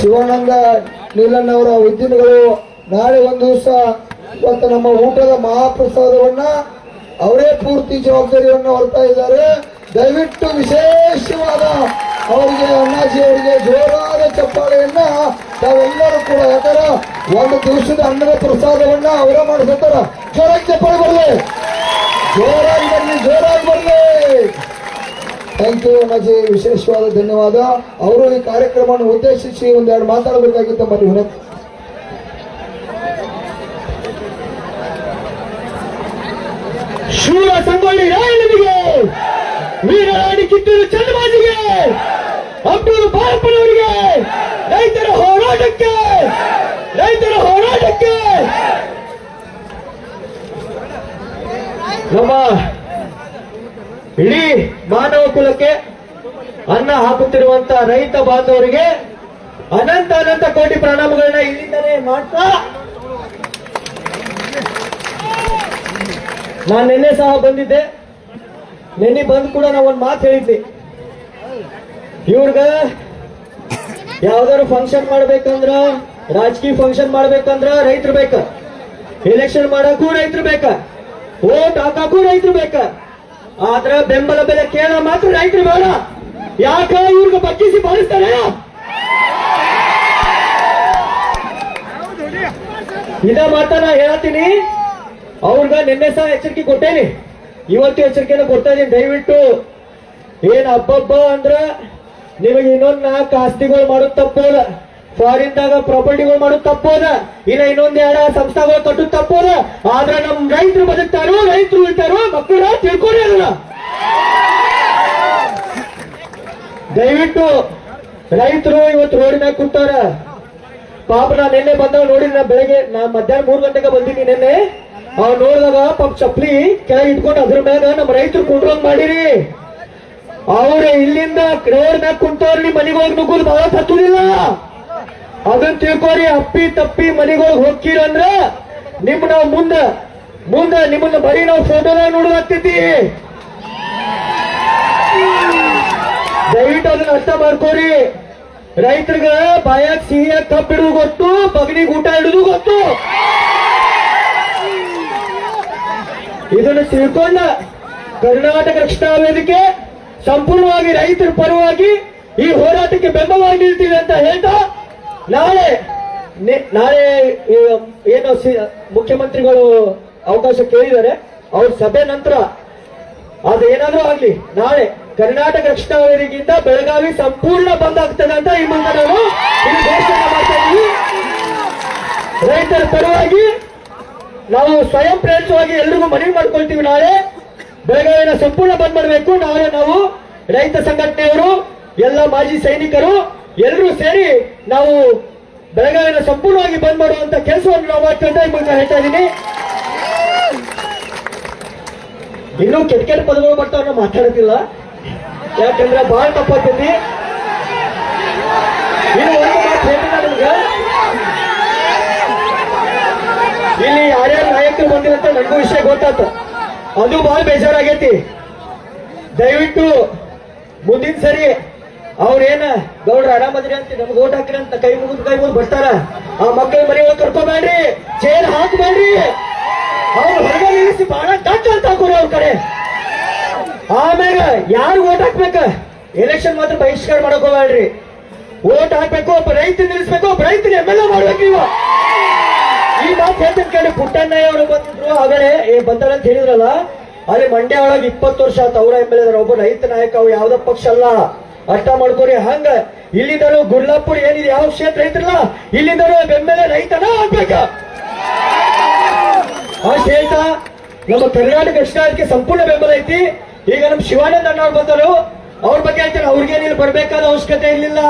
ಶಿವಾನಂದ ನೀಲಣ್ಣವರ ಉದ್ಯಮಿಗಳು ನಾಳೆ ಒಂದು ದಿವಸ ಇವತ್ತು ನಮ್ಮ ಊಟದ ಮಹಾಪ್ರಸಾದವನ್ನ ಅವರೇ ಪೂರ್ತಿ ಜವಾಬ್ದಾರಿಯನ್ನು ಹೊರತಾ ಇದ್ದಾರೆ. ದಯವಿಟ್ಟು ವಿಶೇಷವಾದ ಅವರಿಗೆ, ಅಣ್ಣಾಜಿ ಅವರಿಗೆ ಜೋರಾದ ಚಪ್ಪಾಳೆಯನ್ನ ತಾವೆಲ್ಲರೂ ಕೂಡ ಯಾಕಂದ್ರೆ ಒಂದು ದಿವಸದ ಅನ್ನದ ಪ್ರಸಾದವನ್ನ ಅವರೇ ಮಾಡಿಸ್ತಾರ ಜೋರಾಗಿ ಚಪ್ಪಾಳೆ ಬರಲಿ. ಜೋರಾಗಿ ಬರಲಿ ಜೋರಾಗಿ ಬರಲಿ. ಥ್ಯಾಂಕ್ ಯು ಅಣ್ಣಾಜಿ ವಿಶೇಷವಾದ ಧನ್ಯವಾದ. ಅವರು ಈ ಕಾರ್ಯಕ್ರಮವನ್ನು ಉದ್ದೇಶಿಸಿ ಒಂದೆರಡು ಮಾತಾಡಬೇಕಾಗಿತ್ತು. ಬನ್ನಿ ವಿನಂತಿ ಶೂರ ಸಂಗೊಳ್ಳಿ ರಾಯಣ್ಣನಿಗೆ ವೀರರಾಣಿ ಕಿತ್ತೂರು ಚಂದ್ರಬಾಜಿಗೆ ಅಬ್ದುಲ್ ಬಾರಪ್ಪನವರಿಗೆ ರೈತರ ಹೋರಾಟಕ್ಕೆ ರೈತರ ಹೋರಾಟಕ್ಕೆ. ನಮ್ಮ ಇಡೀ ಮಾನವ ಕುಲಕ್ಕೆ ಅನ್ನ ಹಾಕುತ್ತಿರುವಂತ ರೈತ ಬಾಂಧವರಿಗೆ ಅನಂತ ಅನಂತ ಕೋಟಿ ಪ್ರಣಾಮಗಳನ್ನ ಇಲ್ಲಿಂದಲೇ ಮಾಡ್ತಾ ನಾನು ನಿನ್ನೆ ಸಹ ಬಂದಿದ್ದೆ. ನೆನ್ನೆ ಬಂದು ಕೂಡ ನಾ ಒಂದು ಮಾತು ಹೇಳಿದ್ವಿ. ಇವ್ರಿಗ ಯಾವ್ದಾದ್ರು ಫಂಕ್ಷನ್ ಮಾಡ್ಬೇಕಂದ್ರ, ರಾಜಕೀಯ ಫಂಕ್ಷನ್ ಮಾಡ್ಬೇಕಂದ್ರ ರೈತರು ಬೇಕ. ಎಲೆಕ್ಷನ್ ಮಾಡಕ್ಕೂ ರೈತರು ಬೇಕ. ಓಟ್ ಹಾಕಕ್ಕೂ ರೈತರು ಬೇಕ. ಆದ್ರ ಬೆಂಬಲ ಬೆಲೆ ಕೇಳ ಮಾತ್ರ ರೈತರು ಬೇಡ. ಯಾಕ ಇವ್ರಿಗೆ ಬಗ್ಗಿಸಿ ಬಾರಿಸ್ತಾರೆ? ಇದ ಮಾತ ನಾ ಹೇಳ್ತೀನಿ ಅವ್ರಿಗ ನಿನ್ನೆ ಸಹ ಎಚ್ಚರಿಕೆ ಕೊಟ್ಟೇನಿ. ಇವತ್ತು ಎಚ್ಚರಿಕೆನ ಕೊಡ್ತಾ ಇದೀನಿ. ದಯವಿಟ್ಟು ಏನ್ ಹಬ್ಬಬ್ಬ ಅಂದ್ರ ನಿಮಗೆ ಇನ್ನೊಂದ್ ನಾಲ್ಕು ಆಸ್ತಿಗಳು ಮಾಡೋದ್ ತಪ್ಪೋದ ಫಾರಿನ್ದಾಗ ಪ್ರಾಪರ್ಟಿಗಳು ಮಾಡೋದು ತಪ್ಪೋದ? ಇಲ್ಲ, ಇನ್ನೊಂದು ಎರಡ ಸಂಸ್ಥೆಗಳು ಕಟ್ಟೋದು ತಪ್ಪೋದ? ಆದ್ರೆ ನಮ್ ರೈತರು ಬದುಕ್ತಾರೋ, ರೈತರು ಇರ್ತಾರೋ ಮಕ್ಕಳ ತಿಳ್ಕೊಡಿ ಅದನ್ನ ದಯವಿಟ್ಟು ರೈತರು ಇವತ್ತು ರೋಡಿನಾಗ ಕೂತಾರ. ಪಾಪ ನಾ ನಿನ್ನೆ ಬಂದಾಗ ನೋಡಿದ್ರೆ ನಾ ಬೆಳಗ್ಗೆ, ನಾ ಮಧ್ಯಾಹ್ನ ಮೂರು ಗಂಟೆಗೆ ಬಂದಿನಿ ನಿನ್ನೆ. ಅವ್ ನೋಡಿದಾಗ ಪಾಪ ಚಪ್ಲಿ ಕೆಳಗೆ ಇಟ್ಕೊಂಡು ಅದ್ರ ಮ್ಯಾಗ ನಮ್ಮ ರೈತರು ಕುಂಡ್ರಂಗ್ ಮಾಡಿರಿ. ಅವ್ರ ಇಲ್ಲಿಂದ ರೋಡ್ ಮ್ಯಾಗ ಕುಂತವ್ರಿ ಮನೆಗೆ ಹೋಗಿ ನುಗ್ಗುದು ಬಹಳ ತತ್ತುದಿಲ್ಲ ಅದನ್ನ ತಿಳ್ಕೊರಿ ಅಪ್ಪಿ ತಪ್ಪಿ ಮನೆಗಳಿಗೆ ಹೋಗ್ತೀರಂದ್ರ ನಿಮ್ ನಾವು ಮುಂದ ಮುಂದ ನಿಮ್ಮನ್ನ ಬರೀ ನಾವು ಫೋಟೋದಾಗ ನೋಡೋದಾಗ್ತೈತಿ ದಯವಿಟ್ಟು ಅದನ್ನ ಅರ್ಥ ಮಾಡ್ಕೋರಿ. ರೈತರಿಗ ಬಾಯಾಗ ಸಿಹಿಯಾಗ ಕಬ್ಬು ಗೊತ್ತು, ಬಗನಿಗೆ ಊಟ ಇಡುದು ಗೊತ್ತು. ಇದನ್ನು ತಿಳ್ಕೊಂಡ ಕರ್ನಾಟಕ ರಕ್ಷಣಾ ವೇದಿಕೆ ಸಂಪೂರ್ಣವಾಗಿ ರೈತರ ಪರವಾಗಿ ಈ ಹೋರಾಟಕ್ಕೆ ಬೆಂಬಲವಾಗಿ ನಿಲ್ತೀವಿ ಅಂತ ಹೇಳ್ತಾ ನಾಳೆ ನಾಳೆ ಏನು ಮುಖ್ಯಮಂತ್ರಿಗಳು ಅವಕಾಶ ಕೇಳಿದ್ದಾರೆ, ಅವ್ರ ಸಭೆ ನಂತರ. ಅದು ಏನಾದ್ರೂ ಆಗ್ಲಿ, ನಾಳೆ ಕರ್ನಾಟಕ ರಕ್ಷಣಾ ವೇದಿಕೆಯಿಂದ ಬೆಳಗಾವಿ ಸಂಪೂರ್ಣ ಬಂದ್ ಆಗ್ತದೆ ಅಂತ ಈ ಮುಂದೆ ನಾವು ಘೋಷಣೆ ರೈತರ ಪರವಾಗಿ ನಾವು ಸ್ವಯಂ ಪ್ರೇರಿತವಾಗಿ ಎಲ್ರಿಗೂ ಮನವಿ ಮಾಡ್ಕೊಳ್ತೀವಿ ನಾಳೆ. ಬೆಳಗಾವಿನ ಸಂಪೂರ್ಣ ಬಂದ್ ಮಾಡಬೇಕು. ನಾಳೆ ನಾವು ರೈತ ಸಂಘಟನೆಯವರು ಎಲ್ಲ ಮಾಜಿ ಸೈನಿಕರು ಎಲ್ಲರೂ ಸೇರಿ ನಾವು ಬೆಳಗಾವಿನ ಸಂಪೂರ್ಣವಾಗಿ ಬಂದ್ ಮಾಡುವಂತ ಕೆಲಸವನ್ನು ನಾವು ಮಾಡ್ತಾ ಇದ್ದೇವೆ ಹೇಳ್ತಾ ಇದ್ದೀನಿ. ಇನ್ನೂ ಕೆಟ್ಟ ಕೆಟ್ಟ ಪದಗಳು ಬರ್ತಾವ ನಾವು ಮಾತಾಡೋದಿಲ್ಲ. ಯಾಕಂದ್ರೆ ಬಹಳ ತಪ್ಪಾಗ್ತೈತಿ. ಇನ್ನು ಒಂದು ಮಾತು ನಿಮ್ಗೆ. ಇಲ್ಲಿ ಯಾರ್ಯಾರು ನಾಯಕರು ಬಂದಿರಂತ ನನಗೂ ವಿಷಯ ಗೊತ್ತಾಯ್ತು ಅದು ಬಹಳ ಬೇಜಾರಾಗೈತಿ. ದಯವಿಟ್ಟು ಮುಂದಿನ ಸರಿ ಅವ್ರೇನ, ಗೌಡ್ರ ಆರಾಮದ್ರಿ ಅಂತ, ನಮ್ಗೆ ಓಟ್ ಹಾಕ್ರಿ ಅಂತ ಕೈ ಮುಗಿದು ಕೈ ಮುಗಿದು ಬರ್ತಾರ. ಆ ಮಕ್ಕಳ ಮನೆಯೊಳಗೆ ಕರ್ಕೋಬೇಡ್ರಿ ಚೇರ್ ಹಾಕ್ಬೇಡ್ರಿ ಅವ್ರು ಹೊರಗೆ ನಿಲ್ಲಿಸಿ ಬಹಳ ದಟ್ಟ ಅಂತ ಹಾಕೋರಿ ಅವ್ರ ಕಡೆ. ಆಮ್ಯಾಗ ಯಾರು ಓಟ್ ಹಾಕ್ಬೇಕ? ಎಲೆಕ್ಷನ್ ಮಾತ್ರ ಬಹಿಷ್ಕಾರ ಮಾಡಕ್ ಹೋಗ್ಬೇಡ್ರಿ ಓಟ್ ಹಾಕ್ಬೇಕು, ಒಬ್ಬ ರೈತ ನಿಲ್ಲಿಸ್ಬೇಕು, ಒಬ್ಬ ರೈತನ ಎಂ ಎಲ್ ಎ ಮಾಡ್ಬೇಕು ನೀವು. ಈ ಮಾತು ಹೇಳ್ತೀನಿ ಕೇಳಿ ಪುಟ್ಟಣ್ಣಯ್ಯ ಅವರು ಬಂದಿದ್ರು ಆಗಲೇ ಬಂದಾರ ಅಂತ ಹೇಳಿದ್ರಲ್ಲ, ಅಲ್ಲಿ ಮಂಡ್ಯ ಒಳಗೆ ಇಪ್ಪತ್ತು ವರ್ಷ ಆತ, ಅವರ ಎಂ ಎಲ್ ಎ ಒಬ್ಬ ರೈತ ನಾಯಕ, ಅವ್ರು ಯಾವ್ದೋ ಪಕ್ಷ ಅಲ್ಲ. ಅರ್ಥ ಮಾಡ್ಕೊರಿ, ಹಂಗ ಇಲ್ಲಿಂದಲೂ ಗುರ್ಲಾಪುರ್ ಏನಿದೆ, ಯಾವ ಕ್ಷೇತ್ರ ಐತ್ರಲ್ಲ? ಇಲ್ಲಿಂದಲೂ ಬೆಂಬಲ ರೈತನ ಆಗ್ಬೇಕ. ಆ ಕ್ಷೇತ್ರ ನಮ್ಮ ಕರ್ನಾಟಕ ಅಷ್ಟಕ್ಕೆ ಸಂಪೂರ್ಣ ಬೆಂಬಲ ಐತಿ. ಈಗ ನಮ್ ಶಿವಾನಂದ ಅಣ್ಣವ್ರು ಬಂದರು. ಅವ್ರ ಬಗ್ಗೆ ಹೇಳ್ತಾರೆ, ಅವ್ರಿಗೆ ಇಲ್ಲಿ ಬರ್ಬೇಕಾದ ಅವಶ್ಯಕತೆ ಇರಲಿಲ್ಲ.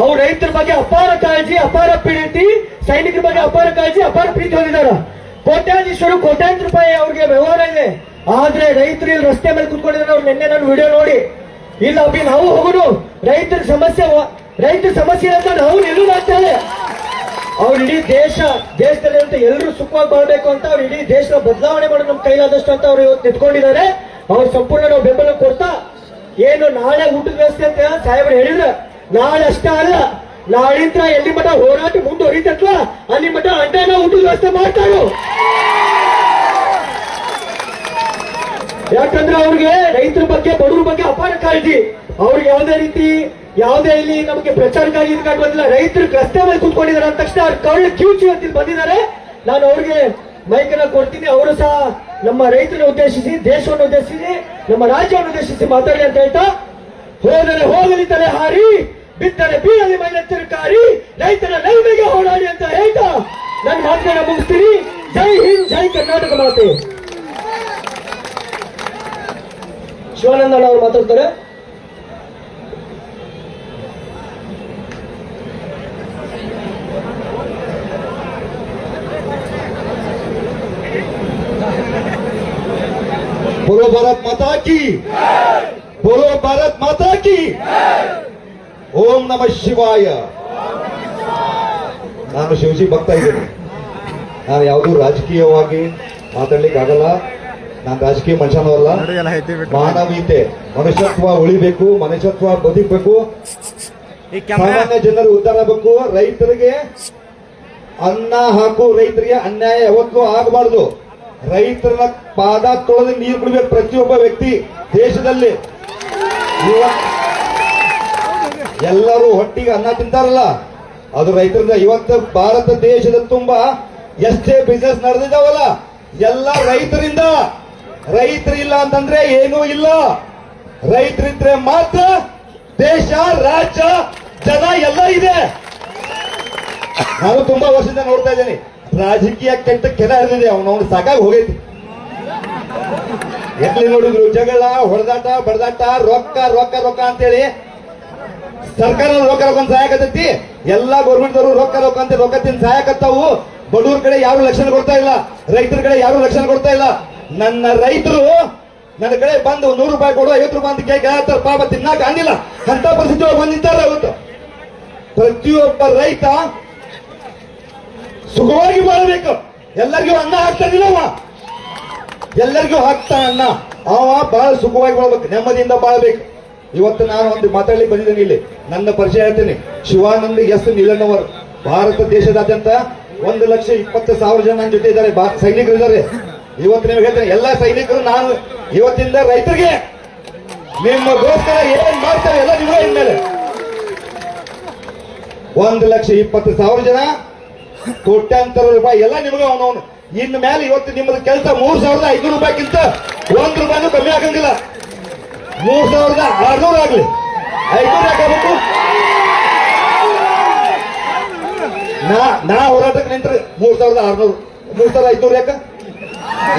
ಅವ್ರ ರೈತರ ಬಗ್ಗೆ ಅಪಾರ ಕಾಳಜಿ, ಅಪಾರ ಪ್ರೀತಿ, ಸೈನಿಕರ ಬಗ್ಗೆ ಅಪಾರ ಕಾಳಜಿ, ಅಪಾರ ಪ್ರೀತಿ ಹೊಂದಿದ್ದಾರೆ. ಕೋಟ್ಯಾಧೀಶರು ಕೋಟ್ಯಾಂತರ ರೂಪಾಯಿ ಅವ್ರಿಗೆ ವ್ಯವಹಾರ ಇದೆ. ಆದ್ರೆ ರೈತರು ಇಲ್ಲಿ ರಸ್ತೆ ಮೇಲೆ ಕುತ್ಕೊಂಡಿದ್ದಾರೆ. ಅವ್ರು ನಿನ್ನೆ ನಾನು ವಿಡಿಯೋ ನೋಡಿ. ಇಲ್ಲ, ಅಭಿ, ನಾವು ಹೋಗೋರು ರೈತರ ಸಮಸ್ಯೆ ರೈತ ರೈತರ ಸಮಸ್ಯೆ ಅಂತ ನಾವು ನಿಲ್ಲುದಾಗ್ತದೆ ಅವ್ರು ಇಡೀ ದೇಶ, ದೇಶದಲ್ಲಿ ಅಂತ ಎಲ್ಲರೂ ಸುಖವಾಗಿ ಬಾಳ್ಬೇಕು ಅಂತ ಅವ್ರು ಇಡೀ ದೇಶದ ಬದಲಾವಣೆ ಮಾಡೋದು ನಮ್ಮ ಕೈಲಾದಷ್ಟು ಅಂತ ಅವ್ರು ಇವತ್ತು ನಿಂತ್ಕೊಂಡಿದ್ದಾರೆ. ಅವ್ರ ಸಂಪೂರ್ಣ ನಾವು ಬೆಂಬಲ ಕೊಡ್ತಾ, ಏನು ನಾಳೆ ಊಟದ ವ್ಯವಸ್ಥೆ ಅಂತ ಸಾಹೇಬ್ರು ಹೇಳಿದ್ರು. ನಾಳೆ ಅಷ್ಟೇ ಅಲ್ಲ ನಾಳಿಂದ ಎಲ್ಲಿ ಮಠ ಹೋರಾಟ ಮುಂದುವರಿತತ್ವ ಅಲ್ಲಿ ಮಠ ಅಂಡ ಊಟದ ವ್ಯವಸ್ಥೆ ಮಾಡ್ತಾರೋ. ಯಾಕಂದ್ರೆ ಅವ್ರಿಗೆ ರೈತರ ಬಗ್ಗೆ, ಬಡವರ ಬಗ್ಗೆ ಅಪಾರ ಕಾಳಜಿ. ಅವ್ರಿಗೆ ಯಾವುದೇ ರೀತಿ, ಯಾವುದೇ ಇಲ್ಲಿ ನಮಗೆ ಪ್ರಚಾರಕ್ಕಾಗಿ ಇದಕ್ಕಾಗಿ ಬಂದಿಲ್ಲ, ರೈತರು ರಸ್ತೆ ಮೇಲೆ ಕೂತ್ಕೊಂಡಿದ್ದಾರೆ ಅಂದ ತಕ್ಷಣ ಅವ್ರ ಕಳ್ಳು ಕ್ಯೂಚಿ ಅಂತ ಬಂದಿದ್ದಾರೆ. ನಾನು ಅವ್ರಿಗೆ ಮೈಕನ್ನ ಕೊಡ್ತೀನಿ. ಅವರು ಸಹ ನಮ್ಮ ರೈತರನ್ನ ಉದ್ದೇಶಿಸಿ, ದೇಶವನ್ನು ಉದ್ದೇಶಿಸಿ, ನಮ್ಮ ರಾಜ್ಯವನ್ನು ಉದ್ದೇಶಿಸಿ ಮಾತಾಡಿ ಅಂತ ಹೇಳ್ತಾ, ಹೋದರೆ ಹೋಗಲಿ ತಲೆ ಹಾರಿ, ಬಿದ್ದರೆ ಬೀಳಲಿ ಮೈಲೆತ್ತರಕಾರಿ ರೈತರ ನೈಮೆಗೆ ಹೋರಾಡಿ ಅಂತ ಹೇಳ್ತಾ, ನನ್ನ ಮಾತನ್ನ ಮುಗಿಸ್ತೀನಿ. ಜೈ ಹಿಂದ್, ಜೈ ಕರ್ನಾಟಕ ಮಾತೆ. ಶಿವಾನಂದ ಅವರು ಮಾತಾಡ್ತಾರೆ बोलो भारत माता की बोलो भारत माता की ಓಂ ನಮ ಶಿವಾಯ ನಾನು ಶಿವಜಿ ಭಕ್ತ ಇದ್ದೀನಿ ನಾನು ಯಾವುದೂ ರಾಜಕೀಯವಾಗಿ ಮಾತಾಡ್ಲಿಕ್ಕೆ ಆಗಲ್ಲ ನಾನು ರಾಜಕೀಯ ಮನುಷ್ಯನೂ ಅಲ್ಲ. ಮಾನವೀಯತೆ ಮನುಷ್ಯತ್ವ ಉಳಿಬೇಕು ಮನುಷ್ಯತ್ವ ಬದುಕಬೇಕು. ಸಾಮಾನ್ಯ ಜನರು ಉದ್ಧಾರ ಆಗಬೇಕು ರೈತರಿಗೆ ಅನ್ನ ಹಾಕು ರೈತರಿಗೆ ಅನ್ಯಾಯ ಯಾವತ್ತೂ ಆಗಬಾರ್ದು. ರೈತರ ಪಾದ ತೊಳೆದು ನೀರು ಕುಡಿಬೇಕು ಪ್ರತಿಯೊಬ್ಬ ವ್ಯಕ್ತಿ ದೇಶದಲ್ಲಿ. ಎಲ್ಲರೂ ಹೊಟ್ಟಿಗೆ ಅನ್ನ ತಿಂತಾರಲ್ಲ. ಅದು ರೈತರಿಂದ ಇವತ್ತು ಭಾರತ ದೇಶದ ತುಂಬಾ ಎಷ್ಟೇ ಬಿಸ್ನೆಸ್ ನಡೆದಿದ್ದಾವಲ್ಲ ಎಲ್ಲ ರೈತರಿಂದ ರೈತರಿಲ್ಲ ಅಂತಂದ್ರೆ ಏನೂ ಇಲ್ಲ. ರೈತರಿದ್ರೆ ಮಾತ್ರ ದೇಶ, ರಾಜ್ಯ, ಜನ ಎಲ್ಲ ಇದೆ. ನಾನು ತುಂಬಾ ವರ್ಷದಿಂದ ನೋಡ್ತಾ ಇದ್ದೇನೆ. ರಾಜಕೀಯ ಕೆಟ್ಟ ಕೆಲ ಇರಲಿದೆ ಅವನವನು ಸಾಕಾಗಿ ಹೋಗೈತಿ. ಎಲ್ಲಿ ನೋಡಿದ್ರು ಜಗಳ, ಹೊಡೆದಾಟ, ಬಡದಾಟ, ರೊಕ್ಕ ರೊಕ್ಕ ರೊಕ್ಕ ಅಂತೇಳಿ ಸರ್ಕಾರ ರೊಕ್ಕ ರೊಕ್ಕ ಸಹಾಯಕತ್ತೈತಿ ಎಲ್ಲಾ ಗೌರ್ಮೆಂಟ್ ದವರು ರೊಕ್ಕ ರೊಕ್ಕ ಅಂತ ರೊಕ್ಕ ತಿಂದು ಸಹಾಯಕತ್ತಾವು ಬಡವ್ರ ಕಡೆ ಯಾರು ಲಕ್ಷಣ ಕೊಡ್ತಾ ಇಲ್ಲ? ರೈತರ ಕಡೆ ಯಾರು ಲಕ್ಷಣ ಕೊಡ್ತಾ ಇಲ್ಲ? ನನ್ನ ರೈತರು ನನ್ನ ಕಡೆ ಬಂದು ನೂರು ರೂಪಾಯಿ ಕೊಡು, ಐವತ್ತು ರೂಪಾಯಿ ಅಂತ ಕೇಳ್ತಾರೆ ಪಾಪ ತಿನ್ನಾಕ ಆಗಿಲ್ಲ ಅಂತ ಪರಿಸ್ಥಿತಿ ಒಳಗೆ ಬಂದು ನಿಂತಾರ ಅವತ್ತು. ಪ್ರತಿಯೊಬ್ಬ ರೈತ ಸುಖವಾಗಿ ಬಾಳಬೇಕು. ಎಲ್ಲರಿಗೂ ಅನ್ನ ಹಾಕ್ತಾನಿಲ್ಲ ಅವ ಎಲ್ಲರಿಗೂ ಹಾಕ್ತಾ ಅನ್ನ. ಅವ ಬಹಳ ಸುಖವಾಗಿ ಬಾಳ್ಬೇಕು, ನೆಮ್ಮದಿಯಿಂದ ಬಾಳ್ಬೇಕು. ಇವತ್ತು ನಾನು ಒಂದು ಮಾತಾಡ್ಲಿಕ್ಕೆ ಬಂದಿದ್ದೇನೆ ಇಲ್ಲಿ. ನನ್ನ ಪರಿಚಯ ಹೇಳ್ತೀನಿ. ಶಿವಾನಂದ ಎಸ್ ನೀಲಣ್ಣವರ್ ಭಾರತ ದೇಶದಾದ್ಯಂತ ಒಂದು ಲಕ್ಷ ಇಪ್ಪತ್ತು ಸಾವಿರ ಜನ ನನ್ನ ಜೊತೆ ಇದ್ದಾರೆ. ಸೈನಿಕರು ಇದ್ದಾರೆ. ಇವತ್ತು ನಿಮ್ಗೆ ಹೇಳ್ತೇನೆ, ಎಲ್ಲ ಸೈನಿಕರು ನಾನು ಇವತ್ತಿಂದ ರೈತರಿಗೆ ನಿಮ್ಮ ನಿಮ್ಮಗೋಸ್ಕರ ಏನ್ ಮಾಡ್ತಾರೆ ಎಲ್ಲ ನಿಮ್ಗೆ ಇನ್ಮೇಲೆ. ಒಂದು ಲಕ್ಷ ಇಪ್ಪತ್ತು ಸಾವಿರ ಜನ ಕೋಟ್ಯಾಂತರ ರೂಪಾಯಿ ಎಲ್ಲ ನಿಮಗೆ ಅವನವನು ಇನ್ನು ಮೇಲೆ ಇವತ್ತು ನಿಮ್ಮದು ಕೆಲಸ ಮೂರ್ ಸಾವಿರದ ಐನೂರು ರೂಪಾಯಿಗಿಂತ ಒಂದ್ ರೂಪಾಯಿನೂ ಕಮ್ಮಿ ಆಗಂಗಿಲ್ಲ. ಮೂರ್ ಸಾವಿರದ ಆರ್ನೂರು ಆಗ್ಲಿ. ಐನೂರು ಯಾಕಾಗಬೇಕು ನಾ ನಾ ಹೋರಾಟಕ್ಕೆ ನಿಂತ್ರೆ ಮೂರ್ ಸಾವಿರದ ಆರ್ನೂರು. ಮೂರ್ ಸಾವಿರದ ಐನೂರು ಯಾಕ?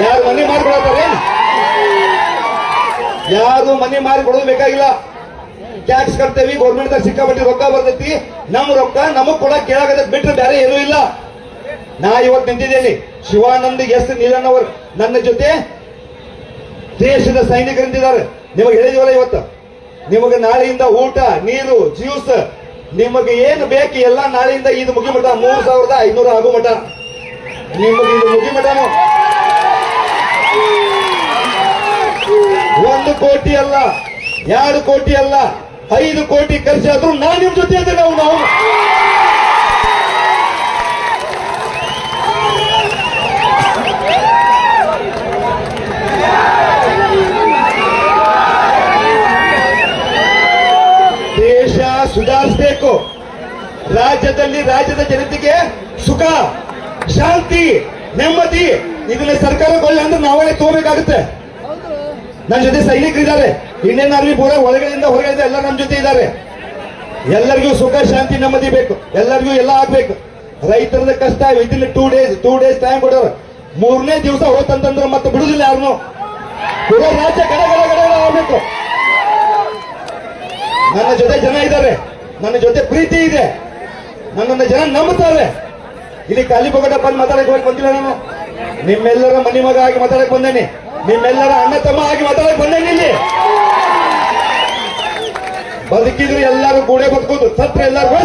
ಯಾರು ಮನೆ ಮಾಡಿಕೊಡತ್ತಾರೆ ಯಾರು ಮನೆ ಮಾರಿ ಕೊಡೋದು ಬೇಕಾಗಿಲ್ಲ. ಟ್ಯಾಕ್ಸ್ ಕಟ್ತೇವಿ ಗೌರ್ಮೆಂಟ್ ಸಿಕ್ಕಾಪಟ್ಟಿ ರೊಕ್ಕ ಬರ್ತೈತಿ. ನಮ್ ರೊಕ್ಕ ನಮಗ್ ಕೊಡಕ್ ಕೇಳಾಗದ ಬಿಟ್ರೆ ಬೇರೆ ಏನೂ ಇಲ್ಲ. ನಾ ಇವತ್ತು ನಿಂತಿದ್ದೇನೆ. ಶಿವಾನಂದ್ ಎಸ್ ನೀಲಣ್ಣವರು ನನ್ನ ಜೊತೆ ದೇಶದ ಸೈನಿಕರು ನಿಂತಿದ್ದಾರೆ ನಿಮಗೆ ಹೇಳಿದೀವಲ್ಲ ಇವತ್ತು? ನಿಮಗೆ ನಾಳೆಯಿಂದ ಊಟ, ನೀರು ಜ್ಯೂಸ್ ನಿಮಗೆ ಏನು ಬೇಕು ಎಲ್ಲ ನಾಳೆಯಿಂದ ಇದು ಮುಗಿಮಠ. ಮೂರು ಸಾವಿರದ ಐನೂರ ಆಗು ಮಠ ನಿಮಗೆ ಇದು ಮುಗಿಮಠನು ಒಂದು ಕೋಟಿ ಅಲ್ಲ, ಎರಡು ಕೋಟಿ ಅಲ್ಲ, ಐದು ಕೋಟಿ ಖರ್ಚಾದ್ರೂ ನಾನು ನಿಮ್ ಜೊತೆ ಇದ್ದೇನೆ ನಾವು ನಾವು ದೇಶ ಸುಧಾರಿಸಬೇಕು. ರಾಜ್ಯದಲ್ಲಿ ರಾಜ್ಯದ ಜನತೆಗೆ ಸುಖ, ಶಾಂತಿ, ನೆಮ್ಮದಿ ಇದನ್ನ ಸರ್ಕಾರ ಕೊಲ್ಲ ಅಂದ್ರೆ ನಾವೇ ತಗೋಬೇಕಾಗುತ್ತೆ. ನನ್ನ ಜೊತೆ ಸೈನಿಕರಿದ್ದಾರೆ ಇಂಡಿಯನ್ ಆರ್ಮಿ ಪೂರ ಒಳಗಡೆಯಿಂದ ಹೊರಗಡೆ ಎಲ್ಲ ನಮ್ಮ ಜೊತೆ ಇದ್ದಾರೆ. ಎಲ್ಲರಿಗೂ ಸುಖ, ಶಾಂತಿ, ನೆಮ್ಮದಿ ಬೇಕು. ಎಲ್ಲರಿಗೂ ಎಲ್ಲ ಆಗ್ಬೇಕು. ರೈತರದ ಕಷ್ಟ within two days two days time ಕೊಡೋರು. ಮೂರನೇ ದಿವಸ ಹೋತಂತಂದ್ರೆ ಮತ್ತೆ ಬಿಡುದಿಲ್ಲ ಯಾರನ್ನು ಪೂರ ರಾಜ್ಯ ಕಡೆ ಕಡೆ ಗಡ ಆಗ್ಬೇಕು. ನನ್ನ ಜೊತೆ ಜನ ಇದ್ದಾರೆ. ನನ್ನ ಜೊತೆ ಪ್ರೀತಿ ಇದೆ. ನನ್ನನ್ನು ಜನ ನಂಬುತ್ತಾರೆ ಇಲ್ಲಿ ಖಾಲಿ ಪಗಡ ಬಂದು ಮಾತಾಡಕ್ ಹೋಗಿ ಬಂದಿಲ್ಲ ನಾನು. ನಿಮ್ಮೆಲ್ಲರ ಮನಿ ಮಗ ಆಗಿ ಮಾತಾಡಕ್ ಬಂದೇನೆ. ನಿಮ್ಮೆಲ್ಲರ ಅಣ್ಣ ತಮ್ಮ ಆಗಿ ಮಾತಾಡಕ್ ಬಂದೇನೆ ಇಲ್ಲಿ. ಬದುಕಿದ್ರು ಎಲ್ಲರೂ ಕೂಡೆ ಬದುಕೋದು, ಸತ್ರ ಎಲ್ಲರೂ ಕೂಡ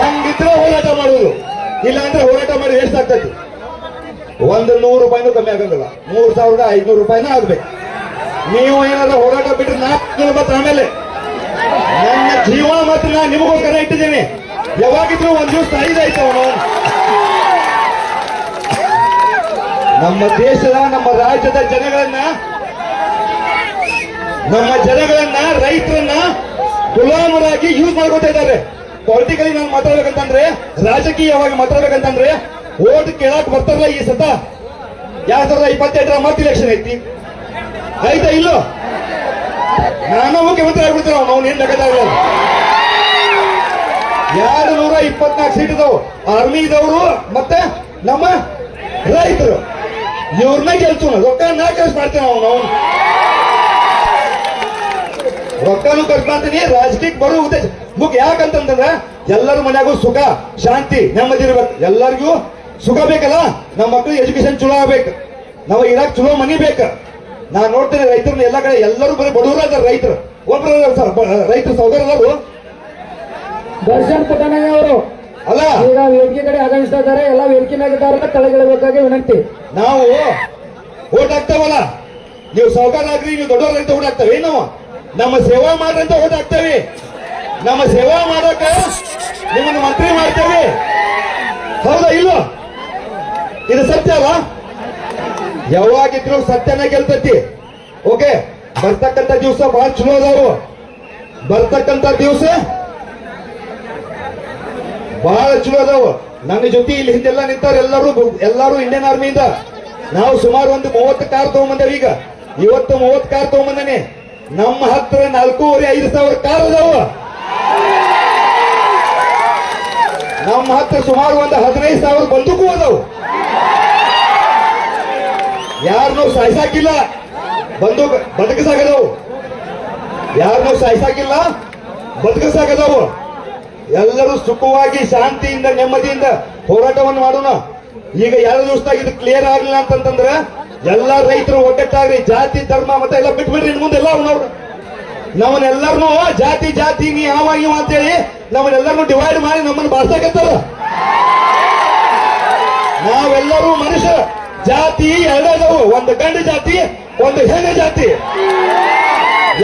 ಹಂಗಿದ್ರೆ ಹೋರಾಟ ಮಾಡುವುದು ಇಲ್ಲ ಅಂದ್ರೆ ಹೋರಾಟ ಮಾಡಿ ವೇಸ್ಟ್ ಆಗ್ತೈತಿ. ಒಂದು ನೂರು ರೂಪಾಯಿನೂ ಕಮ್ಮಿ ಆಗಂಗಿಲ್ಲ. ಮೂರು ಸಾವಿರದ ಐದ್ನೂರು ರೂಪಾಯಿನ ಆಗ್ಬೇಕು. ನೀವು ಏನಾದ್ರು ಹೋರಾಟ ಬಿಟ್ಟು ನಾಲ್ಕು ಮತ್ತೆ ಆಮೇಲೆ. ನನ್ನ ಜೀವ ಮತ್ತು ನಾನು ನಿಮಗೋಸ್ಕರ ಇಟ್ಟಿದ್ದೀನಿ. ಯಾವಾಗಿದ್ರು ಒಂದು ದಿವಸ ಐದಾಯ್ತು ಅವನು. ನಮ್ಮ ದೇಶದ, ನಮ್ಮ ರಾಜ್ಯದ ಜನಗಳನ್ನ, ನಮ್ಮ ಜನಗಳನ್ನ, ರೈತರನ್ನ ಗುಲಾಮರಾಗಿ ಯೂಸ್ ಮಾಡ್ಕೊತಾ ಇದ್ದಾರೆ. ಪೊಲಿಟಿಕಲಿ ನಾನು ಮಾತಾಡ್ಬೇಕಂತಂದ್ರೆ, ರಾಜಕೀಯವಾಗಿ ಮಾತಾಡ್ಬೇಕಂತಂದ್ರೆ, ಓಟ್ ಕೇಳಕ್ ಬರ್ತಾರಲ್ಲ ಈ ಸತ? ಯಾವ ಸಾವಿರದ ಇಪ್ಪತ್ತೆಂಟರ ಮತ್ತೆ ಇಲೆಕ್ಷನ್ ಐತಿ. ಆಯ್ತಾ ಇಲ್ಲೋ? ನಾನು ಮುಖ್ಯಮಂತ್ರಿ ಆಗ್ಬಿಡ್ತೀನಿ ಅವ್ನು ಅವ್ನು ಏನ್ ಲೆಕ್ಕದಾಗಲ್ಲ ಎರಡು ನೂರ ಇಪ್ಪತ್ನಾಲ್ಕು ಸೀಟ್ ಇದಾವೆ. ಆರ್ಮಿ ಇದವರು ಮತ್ತೆ ನಮ್ಮ ರೈತರು. ಇವ್ರನ್ನ ಗೆಲ್ತು ರೊಕ್ಕ ನಾ ಕೆಲಸ ಮಾಡ್ತೇನೆ ಅವನು. ರೊಕ್ಕನು ಖರ್ಚು ಮಾಡ್ತೀನಿ ರಾಜಕೀಯಕ್ಕೆ ಬರೋ ಉದ್ದೇಶ. ಮುಖ ಯಾಕಂತಂದ್ರೆ ಎಲ್ಲರ ಮನ್ಯಾಗೂ ಸುಖ, ಶಾಂತಿ, ನೆಮ್ಮದಿ ಇರ್ಬೇಕು. ಎಲ್ಲರಿಗೂ ಸುಖ ಬೇಕಲ್ಲ? ನಮ್ಮ ಮಕ್ಕಳು ಎಜುಕೇಶನ್ ಚಲೋ ಆಗ್ಬೇಕು. ನಾವು ಇರಾಕ್ ಚಲೋ ಮನಿ ಬೇಕು. ನಾ ನೋಡ್ತೇನೆ ರೈತರನ್ನ ಎಲ್ಲ ಕಡೆ. ಎಲ್ಲರೂ ಬರೀ ಬಡವರು ಅದಾರ ರೈತರು. ಒಬ್ರು ಸರ್ ರೈತರು ಸೌಕರ್ಯದವರು ದರ್ಶನ್ ಪುಟ್ಟಣ್ಣಯ್ಯ ಅವರು. ಅಲ್ಲ? ಈಗ ವೇದಿಕೆ ಕಡೆ ಆಗಮಿಸ್ತಾ ಇದ್ದಾರೆ ಎಲ್ಲ ವೇದಿಕೆನಾಗಿದ್ದಾರೆ ಕೆಳಗಿಳಬೇಕಾಗಿ ವಿನಂತಿ. ನಾವು ಓಟ್ ಹಾಕ್ತೇವಲ್ಲ? ನೀವು ಸಾವುಕಾರ ಆಗ್ರಿ ನೀವು ದೊಡ್ಡವರಂತ ಓಟ್ ಹಾಕ್ತೇವೆ. ನಾವು ನಮ್ಮ ಸೇವಾ ಮಾಡ್ರಂತ ಓಟ್ ಹಾಕ್ತೇವೆ. ನಮ್ಮ ಸೇವಾ ಮಾಡಕ ನಿಮ್ಮನ್ನು ಮಂತ್ರಿ ಮಾಡ್ತೇವೆ. ಹೌದಾ ಇಲ್ಲ ಇದು ಸತ್ಯ ಅಲ್ಲ ಯಾವಾಗಿದ್ರು ಸತ್ಯನ ಗೆಲ್ತತಿ. ಓಕೆ ಬರ್ತಕ್ಕಂಥ ದಿವಸ ಬಹಳ ಚಲೋ ಅದಾವು. ಬರ್ತಕ್ಕಂಥ ದಿವಸ ಬಹಳ ಚಲೋ ಅದಾವ. ನನ್ನ ಜೊತೆ ಇಲ್ಲಿ ಹಿಂದೆಲ್ಲ ನಿಂತಾರ ಎಲ್ಲರೂ ಎಲ್ಲರೂ ಇಂಡಿಯನ್ ಆರ್ಮಿಯಿಂದ ನಾವು ಸುಮಾರು ಒಂದು ಮೂವತ್ತು ಕಾರ್ ತಗೊಂಬಂದೇವ್ ಈಗ. ಇವತ್ತು ಮೂವತ್ತು ಕಾರ್ ತಗೊಂಬಂದೇನೆ. ನಮ್ಮ ಹತ್ರ ನಾಲ್ಕೂವರೆ, ಐದು ಸಾವಿರ ಕಾರ್ ಅದಾವ. ನಮ್ಮ ಹತ್ರ ಸುಮಾರು ಒಂದು ಹದಿನೈದು ಸಾವಿರ ಬಂದೂಕು ಅದಾವ. ಯಾರನ್ನೂ ಸಾಯಿಸಾಕಿಲ್ಲ. ಬಂದೂಕ್ ಬದುಕಸಾಗದವು. ಯಾರನ್ನೂ ಸಾಯಿಸಾಕಿಲ್ಲ, ಬದುಕಿಸಾಗದವು. ಎಲ್ಲರೂ ಸುಖವಾಗಿ ಶಾಂತಿಯಿಂದ, ನೆಮ್ಮದಿಯಿಂದ ಹೋರಾಟವನ್ನು ಮಾಡೋಣ. ಈಗ ಎರಡು ದಿವಸದಾಗ ಇದು ಕ್ಲಿಯರ್ ಆಗಲಿಲ್ಲ ಅಂತಂದ್ರೆ ಎಲ್ಲ ರೈತರು ಒಗ್ಗಟ್ಟಾಗ್ರಿ, ಜಾತಿ, ಧರ್ಮ ಮತ್ತೆ ಎಲ್ಲ ಬಿಟ್ಬಿಡ್ರಿ ಮುಂದೆಲ್ಲ ಅವ್ನವ್ರು. ನಮ್ಮನ್ನೆಲ್ಲರನ್ನೂ ಜಾತಿ ಜಾತಿ, ನೀ ಯಾವಾಗ ಇವ ಅಂತೇಳಿ ನಮ್ಮನ್ನೆಲ್ಲರನ್ನೂ ಡಿವೈಡ್ ಮಾಡಿ ನಮ್ಮನ್ನು ಬಾಳ್ಸಕತ್ತಾರ ನಾವೆಲ್ಲರೂ ಮನುಷ್ಯ, ಜಾತಿ ಎರಡದವು. ಒಂದು ಗಂಡು ಜಾತಿ, ಒಂದು ಹೆಣ್ಣು ಜಾತಿ.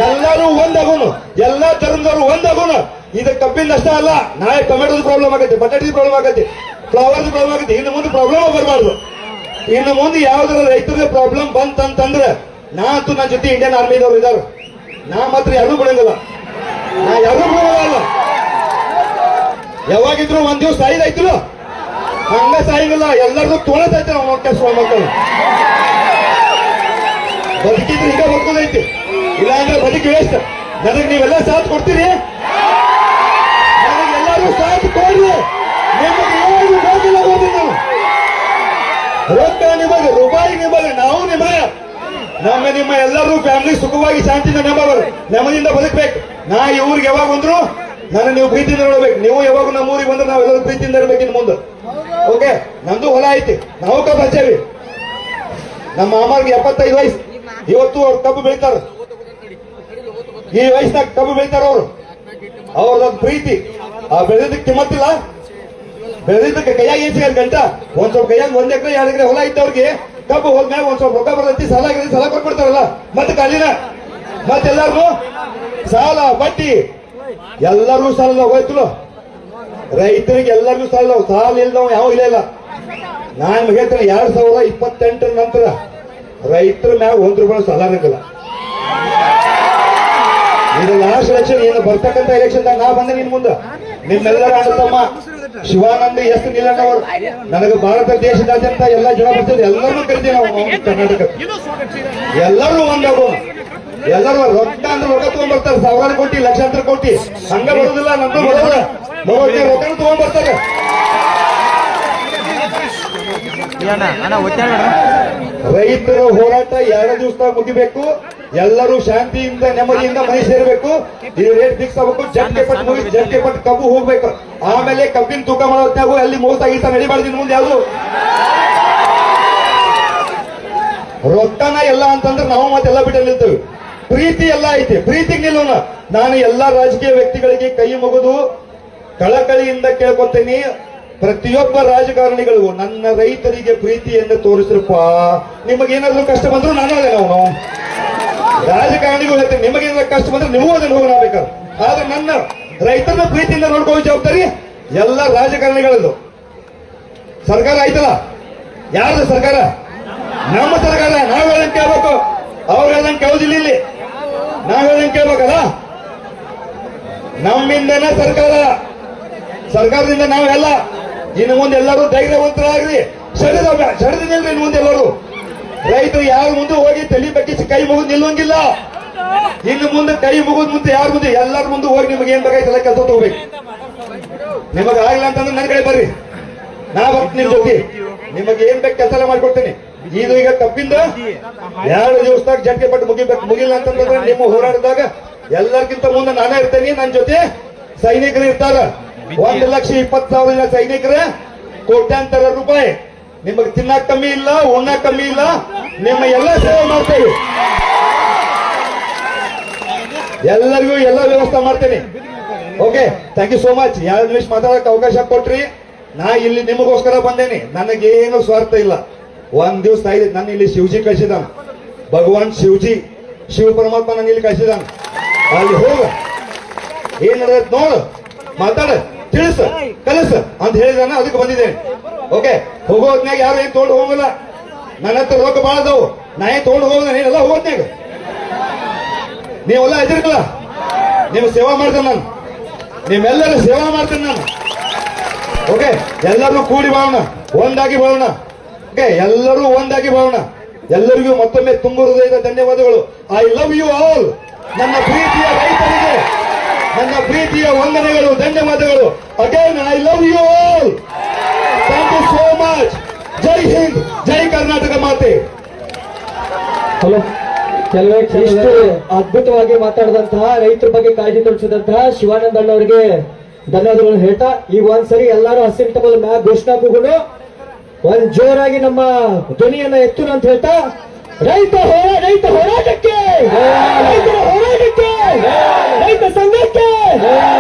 ಎಲ್ಲರೂ ಒಂದಾಗೋನು ಎಲ್ಲಾ ಧರ್ಮದವರು ಒಂದಾಗೋನು ಇದು ಕಬ್ಬಿನ ನಷ್ಟ ಅಲ್ಲ. ನಾಳೆ ಟೊಮೆಟೋದ ಪ್ರಾಬ್ಲಮ್ ಆಗತ್ತೆ ಬಟಾಟಿ ಪ್ರಾಬ್ಲಮ್ ಆಗತ್ತೆ ಫ್ಲವರ್ದು ಪ್ರಾಬ್ಲಮ್ ಆಗುತ್ತೆ ಇನ್ನು ಮುಂದೆ ಪ್ರಾಬ್ಲಮ್ ಬರಬಾರ್ದು. ಇನ್ನು ಮುಂದೆ ಯಾವ್ದಾರ ರೈತರಿಗೆ ಪ್ರಾಬ್ಲಮ್ ಬಂತಂತಂದ್ರೆ ನಾ ಅಂತೂ ನನ್ನ ಜೊತೆ ಇಂಡಿಯನ್ ಆರ್ಮಿದವ್ರು ಇದ್ದಾರೆ ನಾ ಮಾತ್ರ ಯಾರು ಬಿಡಂಗಿಲ್ಲ. ನಾ ಯಾರು ಬಿಡೋಲ್ಲ ಯಾವಾಗಿದ್ರು ಒಂದ್ ದಿವಸ ಸಾಯ್ದಾಯ್ತು ಹಂಗ ಸಾಯಂಗಿಲ್ಲ ಎಲ್ಲರಿಗೂ ತೋಳದೈತೆ ನಾವು ಕೆಲಸ ಮಕ್ಕಳು. ಬದುಕಿದ್ರೆ ಈಗ ಬದುಕೋದೈತಿ. ಇಲ್ಲಾಂದ್ರೆ ಬದುಕಿ ವೇಸ್ಟ್ ನನಗೆ ನೀವೆಲ್ಲ ಸಾಥ್ ಕೊಡ್ತೀರಿ? ನನಗೆಲ್ಲರೂ ಸಾಥ್ ಕೊಡ್ರಿ. ನಿಮಗೆ ಏನು ಹೋಗಿಲ್ಲ ಹೋಗಿ ನಾವು ರೊಕ್ಕ ನಿಮಗೆ ರೂಪಾಯಿ ನಿಮಗೆ, ನಾವು ನಿಮಗೆ. ನಮ್ಮ ನಿಮ್ಮ ಎಲ್ಲರೂ ಫ್ಯಾಮಿಲಿ ಸುಖವಾಗಿ ಶಾಂತಿಯಿಂದ ನೆಮ್ಮವರು ನೆಮ್ಮದಿಯಿಂದ ಬದುಕಬೇಕು. ನಾ ಇವ್ರಿಗೆ ಯಾವಾಗ ಬಂದ್ರು ನಾನು ನೀವು ಪ್ರೀತಿಯಿಂದ ನೋಡ್ಬೇಕು. ನೀವು ಯಾವಾಗ ನಮ್ಮ ಊರಿಗೆ ಬಂದ್ರೆ, ನಾವೆಲ್ಲರೂ ಪ್ರೀತಿಯಿಂದ ಇರ್ಬೇಕು ಮುಂದೆ. ಓಕೆ ನಮ್ದು ಹೊಲ ಐತಿ. ನಾವು ಕಬ್ಬು ಹಚ್ಚೇವಿ. ನಮ್ಮ ಮಾಮಾರ್ಗೆ ಎಪ್ಪತ್ತೈದು ವಯಸ್ಸು. ಇವತ್ತು ಅವ್ರು ಕಬ್ಬು ಬೆಳಿತಾರ. ಈ ವಯಸ್ಸಿನಾಗ ಕಬ್ಬು ಬೆಳಿತಾರ ಅವರು. ಅವ್ರದೊಂದು ಪ್ರೀತಿ. ಆ ಬೆಳೆದಕ್ಕೆ ಕಿಮ್ಮತ್ತಿಲ್ಲ. ಬೆಳೆದಕ್ಕೆ ಕೈಯಾಗ ಏನ್ ಗಂಟ ಒಂದ್ ಸ್ವಲ್ಪ ಕೈಯಾಗ ಒಂದ್ ಎಕರೆ, ಎರಡು ಎಕರೆ ಹೊಲ ಇದ್ದವ್ರಿಗೆ ಕಬ್ಬು ಹೋದ್ಮ್ಯಾಗ ಒಂದ್ ಸ್ವಲ್ಪ ರೊಕ್ಕ ಬರ್ತೈತಿ, ಸಾಲ ಆಗಿದ್ರೆ ಸಾಲ ಕೊಟ್ಬಿಡ್ತಾರಲ್ಲ. ಮತ್ತೆ ಕಾಲಿನ ಮತ್ತೆಲ್ಲಾರು ಸಾಲ ಬಟ್ಟಿ ಎಲ್ಲರಿಗೂ ಸಾಲ ಹೋಯ್ತು ರೈತರಿಗೆ ಎಲ್ಲರಿಗೂ ಸಾಲ ಸಾಲ ಸಾಲ ನಾವು ಯಾವ ಇಲ್ಲ ಇಲ್ಲ. ನಾನು ಹೇಳ್ತೇನೆ, ಎರಡ್ ಸಾವಿರದ ಇಪ್ಪತ್ತೆಂಟರ ನಂತರ ರೈತರ ಮ್ಯಾಗ ಒಂದ್ ರೂಪಾಯಿ ಸಾಲ ಇರಲ್ಲ ಇದು ಲಾಸ್ಟ್ ಎಲೆಕ್ಷನ್ ಏನು ಬರ್ತಕ್ಕಂಥ ಎಲೆಕ್ಷನ್ ನಾ ಬಂದೆ ನಿನ್ ಮುಂದೆ. ನಿಮ್ಮೆಲ್ಲರ ಅಣ್ಣತಮ್ಮ ಶಿವಾನಂದಿ ಎಸ್. ನೀಲಣ್ಣವರು. ನನಗೆ ಭಾರತ ದೇಶದಾದ್ಯಂತ ಎಲ್ಲ ಜನ ಬರ್ತಿದ್ರು ಎಲ್ಲರೂ ಕರಿತೀವಿ ನಾವು ಕರ್ನಾಟಕ ಎಲ್ಲರೂ ಒಂದವು ಎಲ್ಲರೂ ರೊಕ್ಕ ಅಂದ್ರೆ ರೊಕ್ಕ ತಗೊಂಡ್ಬರ್ತಾರೆ. ಸಾವಿರ ಕೋಟಿ ಲಕ್ಷಾಂತರ ಕೋಟಿ. ಹಂಗ ಬರೋದಿಲ್ಲ ನಂದು ಬರೋದಿಲ್ಲ. ಬರೋದೇ ರೊಕ್ಕ ತಗೊಂಡ್ಬರ್ತಾರೆ. ರೈತರ ಹೋರಾಟ ಎರಡು ದಿವಸದಾಗ ಮುಗಿಬೇಕು. ಎಲ್ಲರೂ ಶಾಂತಿಯಿಂದ ನೆಮ್ಮದಿಯಿಂದ ಮನೆ ಸೇರಬೇಕು. ಇದು ರೇಟ್ ಫಿಕ್ಸ್ ಆಗಬೇಕು. ಜಟ್ಕೆ ಪಟ್ಟು ಮುಗಿಸಿ ಜಟ್ಕೆ ಪಟ್ಟು ಕಬ್ಬು ಹೋಗ್ಬೇಕು. ಆಮೇಲೆ ಕಬ್ಬಿನ ತೂಕ ಮಾಡೋದ್ನಾಗು ಅಲ್ಲಿ ಮೋಸ ಗೀಸ ನಡಿಬಾರ್ದು ಇನ್ನು ಮುಂದೆ ಯಾವುದು. ರೊಕ್ಕನ ಎಲ್ಲ ಅಂತಂದ್ರೆ ನಾವು ಮತ್ತೆಲ್ಲ ಬಿಟ್ಟು ನಿಲ್ತೇವೆ. ಪ್ರೀತಿ ಎಲ್ಲ ಐತಿ. ಪ್ರೀತಿಗೆ ನಿಲ್ಲೋಣ. ನಾನು ಎಲ್ಲಾ ರಾಜಕೀಯ ವ್ಯಕ್ತಿಗಳಿಗೆ ಕೈ ಮುಗಿದು ಕಳಕಳಿಯಿಂದ ಕೇಳ್ಕೊತೀನಿ. ಪ್ರತಿಯೊಬ್ಬ ರಾಜಕಾರಣಿಗಳು ನನ್ನ ರೈತರಿಗೆ ಪ್ರೀತಿಯನ್ನು ತೋರಿಸ್ರಪ್ಪ. ನಿಮಗೇನಾದ್ರೂ ಕಷ್ಟ ಬಂದ್ರು ನಾನು ಅದೇ ನಾವು. ರಾಜಕಾರಣಿಗಳು ಹೇಳ್ತೀನಿ ನಿಮಗೆ ಕಷ್ಟ ಬಂದ್ರೆ ನೀವು ಅದನ್ನು ಹೋಗೋಣ ಆದ್ರೆ ನನ್ನ ರೈತರನ್ನ ಪ್ರೀತಿಯಿಂದ ನೋಡ್ಕೊಳ್ಳೋ ಜವಾಬ್ದಾರಿ ಎಲ್ಲ ರಾಜಕಾರಣಿಗಳದ್ದು. ಸರ್ಕಾರ ಆಯ್ತಲ್ಲ? ಯಾರ್ದು ಸರ್ಕಾರ? ನಮ್ಮ ಸರ್ಕಾರ. ನಾವು ಹೇಳಂಗ್ ಕೇಳ್ಬೇಕು. ಅವ್ರು ಹೇಳಂಗ್ ಕೇಳೋದಿಲ್ಲ ಇಲ್ಲಿ. ನಾವು ಹೇಳಂಗ್ ಕೇಳ್ಬೇಕಲ್ಲ? ನಮ್ಮಿಂದನೇ ಸರ್ಕಾರ. ಸರ್ಕಾರದಿಂದ ನಾವೆಲ್ಲ ಇನ್ನು ಮುಂದೆ ಎಲ್ಲರೂ ಧೈರ್ಯವಂತರಾಗ್ರಿ. ಸಡಿದ ಸಡಿದ ಇನ್ನು ಮುಂದೆ ಎಲ್ಲರೂ. ರೈತರು ಯಾರ ಮುಂದೆ ಹೋಗಿ ತಲೆ ಬಗ್ಗಿಸಿ ಕೈ ಮುಗಿದು ನಿಲ್ಲುವಂಗಿಲ್ಲ. ಇನ್ನು ಮುಂದೆ ಕೈ ಮುಗಿದ್ ಮುಂದೆ ಯಾರ ಮುಂದೆ, ಎಲ್ಲರ ಮುಂದೆ ಹೋಗಿ ನಿಮಗೆ ಏನ್ ಬೇಕಾಯ್ತಲ್ಲ ಕೆಲಸ ತಗೋಬೇಕು ನಿಮಗೆ ಆಗಿಲ್ಲ ಅಂತಂದ್ರೆ ನನ್ನ ಕಡೆ ಬರ್ರಿ. ನಾ ಬರ್ತೀನಿ ನಿಮ್ ಜೊತೆ. ನಿಮಗೆ ಏನ್ ಬೇಕು ಕೆಲಸ ಮಾಡ್ಕೊಡ್ತೇನೆ. ಇದು ಈಗ ತಪ್ಪಿಂದ ಎರಡು ದಿವಸದಾಗ ಜಟ್ಕೆ ಪಟ್ಟು ಮುಗಿಬೇಕು. ಮುಗಿಲ್ಲ ಅಂತಂದ್ರೆ ನಿಮ್ಮ ಹೋರಾಡಿದಾಗ ಎಲ್ಲರಿಗಿಂತ ಮುಂದೆ ನಾನೇ ಇರ್ತೇನೆ ನನ್ನ ಜೊತೆ. ಸೈನಿಕರು ಇರ್ತಾರ. ಒಂದು ಲಕ್ಷ ಇಪ್ಪತ್ತು ಸಾವಿರ ಸೈನಿಕರ, ಕೋಟ್ಯಾಂತರ ರೂಪಾಯಿ. ನಿಮಗೆ ತಿನ್ನಕ್ ಕಮ್ಮಿ ಇಲ್ಲ, ಉಣ್ಣಕ್ ಕಮ್ಮಿ ಇಲ್ಲ. ನಿಮ್ಮ ಎಲ್ಲ ಸೇವೆ ಮಾಡ್ತೇವೆ ಎಲ್ಲರಿಗೂ ಎಲ್ಲ ವ್ಯವಸ್ಥೆ ಮಾಡ್ತೇನೆ. Okay thank you so much ಎರಡು ನಿಮಿಷ ಮಾತಾಡಕ್ಕೆ ಅವಕಾಶ ಕೊಟ್ರಿ. ನಾ ಇಲ್ಲಿ ನಿಮಗೋಸ್ಕರ ಬಂದೇನಿ. ನನಗೇನು ಸ್ವಾರ್ಥ ಇಲ್ಲ. ಒಂದ್ ದಿವಸ ಇಲ್ಲಿ ನನ್ನ ಇಲ್ಲಿ ಶಿವಜಿ ಕಳಿಸಿದಾನ ಭಗವಾನ್ ಶಿವಜಿ, ಶಿವ ಪರಮಾತ್ಮ ನನ್ನ ಇಲ್ಲಿ ಕಳಿಸಿದಾನ ಅಲ್ಲಿ ಹೋಗ. ಏನ್ ನಡೆದ ನೋಡು. ಮಾತಾಡ. ತಿಳಿಸ. ಕಲಸ. ಅಂತ ಹೇಳಿದಾನ ಅದಕ್ಕೆ ಬಂದಿದ್ದೇನೆ. ಓಕೆ, ಹೋಗೋ ಯಾರು ಏನ್ ತೊಗೊಂಡು ಹೋಗಲ್ಲ ನನ್ನ ಹತ್ರ ರೊಕ್ಕ ಬಾಳ ಅದಾವು. ನಾ ಏನ್ ತೊಗೊಂಡು ಹೋಗಲ್ಲ ನೀನೆಲ್ಲ ಹೋಗೋತ್ನ್ಯಾಗ ನೀವೆಲ್ಲ ಹೆದರ್ಕಲ್ಲ ನೀವು ಸೇವಾ ಮಾಡ್ತೇನೆ ನಾನು. ನೀವೆಲ್ಲರೂ ಸೇವಾ ಮಾಡ್ತೇನೆ ನಾನು. ಓಕೆ, ಎಲ್ಲರೂ ಕೂಡಿ ಬಾಳೋಣ. ಒಂದಾಗಿ ಬಾಳೋಣ. ಓಕೆ, ಎಲ್ಲರೂ ಒಂದಾಗಿ ಬಾಳೋಣ. ಎಲ್ಲರಿಗೂ ಮತ್ತೊಮ್ಮೆ ತುಂಬ ಹೃದಯದ ಧನ್ಯವಾದಗಳು. ಐ ಲವ್ ಯು ಆಲ್ ನನ್ನ ಪ್ರೀತಿಯ ರೈತರಿಗೆ, ನನ್ನ ಪ್ರೀತಿಯ ವಂದನೆಗಳು, ಧನ್ಯವಾದಗಳು. Again I love you all you so much ಜೈ ಹಿಂದ್ ಜೈ ಕರ್ನಾಟಕ ಮಾತೆ ಹಲೋ ಕೆಲವೇ ಇಷ್ಟು ಅದ್ಭುತವಾಗಿ ಮಾತಾಡಿದಂತಹ ರೈತರ ಬಗ್ಗೆ ಕಾಳಜಿ ತೋರಿಸಿದಂತಹ ಶಿವಾನಂದ ಅಣ್ಣವರಿಗೆ ಧನ್ಯವಾದಗಳನ್ನು ಹೇಳ್ತಾ ಈಗ ಒಂದ್ಸರಿ ಎಲ್ಲರೂ ಹಸಿರು ಟಬಲ್ ಮ್ಯಾಗ್ ಘೋಷಣಾ ಕೂಗುನು ಒಂದ್ ಜೋರಾಗಿ ನಮ್ಮ ಧ್ವನಿಯನ್ನ ಎತ್ತು ಅಂತ ಹೇಳ್ತಾ ರೈತ ಹೋರ ರೈತ ಹೋರಾಟಕ್ಕೆ! ರೈತರ ಹೋರಾಟಕ್ಕೆ! ರೈತ ಸಂಘಕ್ಕೆ!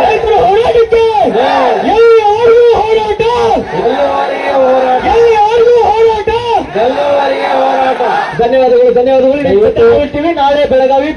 ರೈತರ ಹೋರಾಟಕ್ಕೆ! ಎಲ್ಲಿಯವರೆಗೂ ಹೋರಾಟ! ಎಲ್ಲಿಯವರೆಗೂ ಹೋರಾಟ. ಧನ್ಯವಾದಗಳು ಧನ್ಯವಾದಗಳು. ನಾಳೆ ಬೆಳಗಾವಿ